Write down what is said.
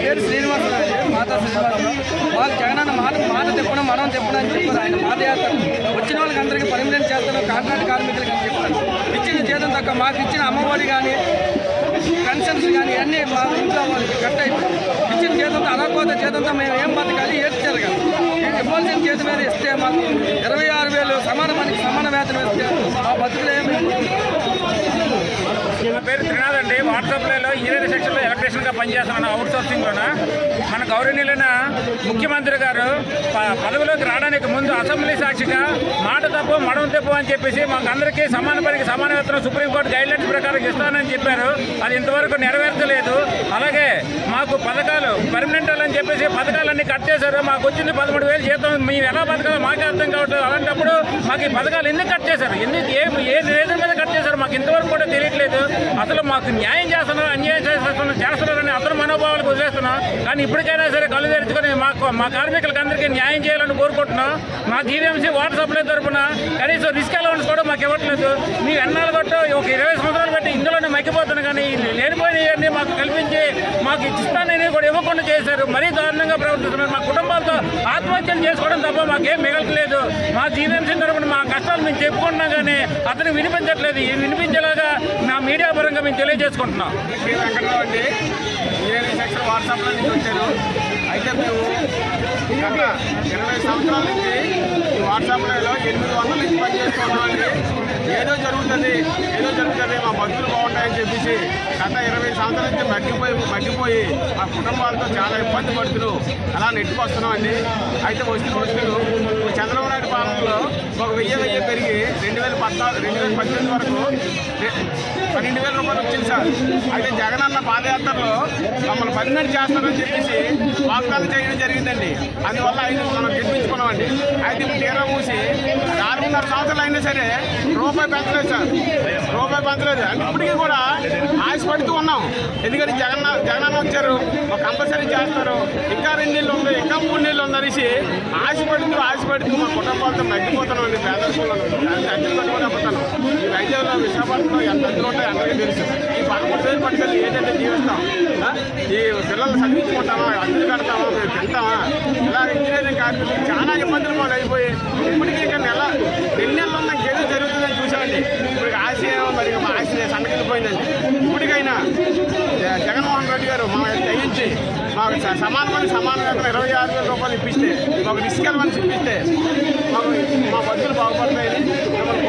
పేరు శ్రీనివాస మాతా శ్రీనివాసరావు. వాళ్ళు జగనన్న మాట మాట తెప్పడం మనం తెప్పడం అని చెప్పారు. ఆయన మాట చేస్తారు వచ్చిన వాళ్ళకి అందరికీ పరిమితం చేస్తారు కాంట్రాక్ట్ కార్మికులకి అని చెప్పారు. ఇచ్చిన జీతం తక్కువ. మాకు ఇచ్చిన అమ్మఒడి కానీ పెన్షన్స్ కానీ అన్నీ మా ఇంట్లో వాళ్ళకి కట్ అయిపోయి ఇచ్చిన జీతంతో అడగపోతే జీతంతో మేము ఏం బతకాలి? ఏడ్చారు కదా. ఇవ్వాల్సిన జీతం మీద ఇస్తే మాకు ఇరవై ఆరు వేలు సమాన మనకి సమాన వేతనం ఇస్తే మా బతుకులు ఏమి నా పేరు త్రినాథ్ అండి. వాట్సాప్లలో ఇంజనీరింగ్ సెక్షన్లో ఎలక్ట్రీషియన్గా పనిచేస్తున్నాను అవుట్ సోర్సింగ్లోన మన గౌరవనీయులైన ముఖ్యమంత్రి గారు ప- పదవిలోకి రావడానికి ముందు అసెంబ్లీ సాక్షిగా మాట తప్పు మడం తప్పు అని చెప్పేసి మాకు అందరికీ సమాన పనికి సమాన వేతనం సుప్రీంకోర్టు గైడ్లైన్స్ ప్రకారం ఇస్తానని చెప్పారు. అది ఇంతవరకు నెరవేర్చలేదు. అలాగే మాకు పథకాలు పర్మనెంట్ అని చెప్పేసి పథకాలన్నీ కట్ చేశారు. మాకు వచ్చింది పదమూడు వేలు జీతం. మేము ఎలా బతకాలో మాకే అర్థం కావట్లేదు. అలాంటప్పుడు మాకు ఈ పథకాలు ఎందుకు కట్ చేశారు? ఎందుకు ఏ ఏ రీజన్ మీద మాకు ఇంతవరకు కూడా తెలియట్లేదు. అసలు మాకు న్యాయం చేస్తున్నారు అన్యాయం చేస్తున్నారు చేస్తున్నారని అతను మనోభావాలకు వదిలేస్తున్నాం. కానీ ఇప్పటికైనా సరే కళ్ళు తెరుచుకొని మాకు మా కార్మికులకు అందరికీ న్యాయం చేయాలని కోరుకుంటున్నాం. మా జీవీఎంసీ వాటర్ సప్లై తరపున కనీసం రిస్క్ అలవన్స్ కూడా మాకు ఇవ్వట్లేదు. మీ ఎన్నాళ్ళు కొట్టు ఒక ఇరవై సంవత్సరాలు పెట్టి ఇందులోనే మగ్గిపోతున్నాం కానీ లేనిపోయినవన్నీ మాకు కల్పించి మాకు ఇస్తానని కూడా ఇవ్వకుండా చేశారు. మరీ దారుణంగా ప్రవర్తిస్తున్నారు. మా కుటుంబాలతో ఆత్మహత్యలు చేసుకోవడం తప్ప మాకేం మిగలట్లేదు. మా జీవీఎంసీ తరపున మా కష్టాలు మేము చెప్పుకుంటున్నాం కానీ అతను వినిపించట్లేదు. వినిపి వినిపించేలాగా నా మీడియా పరంగా మేము తెలియజేసుకుంటున్నాం. శ్రీ వెంకటరావు సెక్షన్ వాట్సాప్లో నుంచి వచ్చాను అయితే మేము గత ఇరవై సంవత్సరాల నుంచి ఈ వాట్సాప్లో ఎనిమిది వందల నుంచి పనిచేస్తున్నామండి ఏదో జరుగుతుంది ఏదో జరుగుతుంది మా బతుకులు బాగుంటాయని చెప్పేసి గత ఇరవై సంవత్సరాల నుంచి మగ్గిపోయి మగ్గిపోయి మా కుటుంబాలతో చాలా ఇబ్బంది పడుతున్నాం అలా నెట్టుకొస్తున్నామండి అయితే వస్తూ వస్తువులు చంద్రబాబు నాయుడు పాలనలో ఒక వెయ్యి వెయ్యి పెరిగి రెండు వేల పద్నాలుగు రెండు వేల పద్దెనిమిది వరకు పన్నెండు వేల రూపాయలు వచ్చింది సార్. అయితే జగనన్న పాదయాత్రలో మమ్మల్ని పన్నెండు చేస్తారని చెప్పేసి వాగ్దానం చేయడం జరిగిందండి. అందువల్ల ఆయన మనం గెలిపించుకున్నామండి. అయితే ఇప్పుడు సంవత్సరాలు అయినా సరే రూపాయి పెంచలేదు సార్. రూపాయి పెంచలేదు. అంటే ఇప్పటికీ కూడా ఆశపడుతూ ఉన్నాం. ఎందుకంటే జగన్ జగనన్న వచ్చారు. ఒక కంపల్సరీ చేస్తారు. ఇంకా రెండు నీళ్ళు ఉంది ఇంకా మూడు నీళ్ళు ఉంది అనేసి ఆశపడుతూ ఆశపడుతూ మా కుటుంబాలతో మగ్గిపోతున్నాం అండి. పేదరికంలో పోతాను కట్టుకొని ఈ వైద్యంలో విశాఖపట్నంలో ఎంత అద్దెలు ఉంటాయో అందరికీ తెలుసు. ఈ పదమూడు వేలు పట్టుకెళ్ళి ఏంటంటే జీవిస్తాం. ఈ పిల్లల్ని చదివించుకుంటామా? అద్దెలు కడతామా? మేము తింటామా? ఇలా ఇంజనీరింగ్ కార్మికులు చాలా ఇబ్బందులు మాకు అయిపోయి ఇప్పటికీ ఇంకా నెల రెండు నెలలు ఉన్న ఇంకేదో జరుగుతుందని చూసామండి ఇప్పుడు ఆశ ఏమో మరి మా ఆశ సంతకెళ్ళిపోయిందండి ఇప్పటికైనా జ- జగన్మోహన్ రెడ్డి గారు మా దయించి మాకు స- సమానమైన సమాన ఇరవై ఆరు వేల రూపాయలు ఇప్పిస్తే మాకు రిస్క్ వెళ్ళమని ఇప్పిస్తే మాకు మా బతుకులు బాగుపడతాయని మిమ్మల్ని